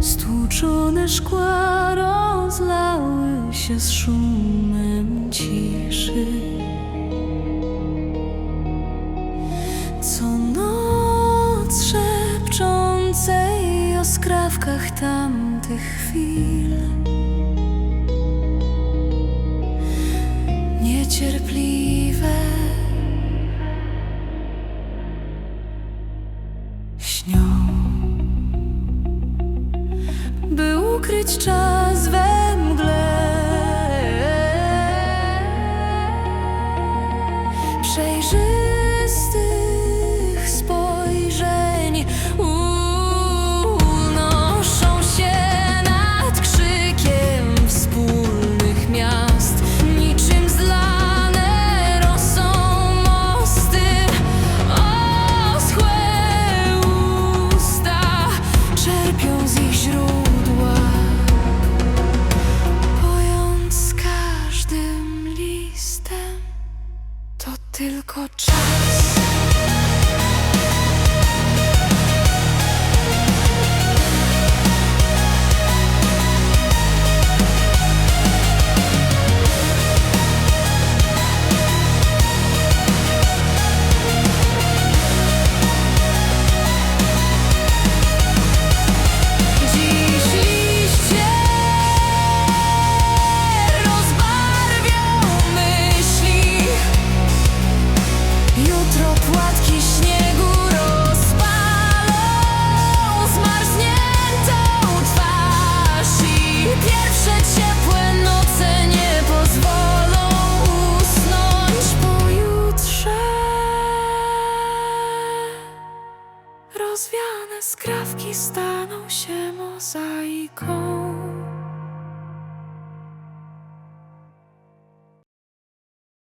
Stłuczone szkła rozlały się z szumem ciszy. Co noc szepczącej o skrawkach tamtych chwil. Niecierpliwe śnią by ukryć czas we mgle. Tylko czas. Jutro płatki śniegu rozpalą zmarzniętą twarz i pierwsze ciepłe noce nie pozwolą usnąć pojutrze. Rozwiane skrawki staną się mozaiką.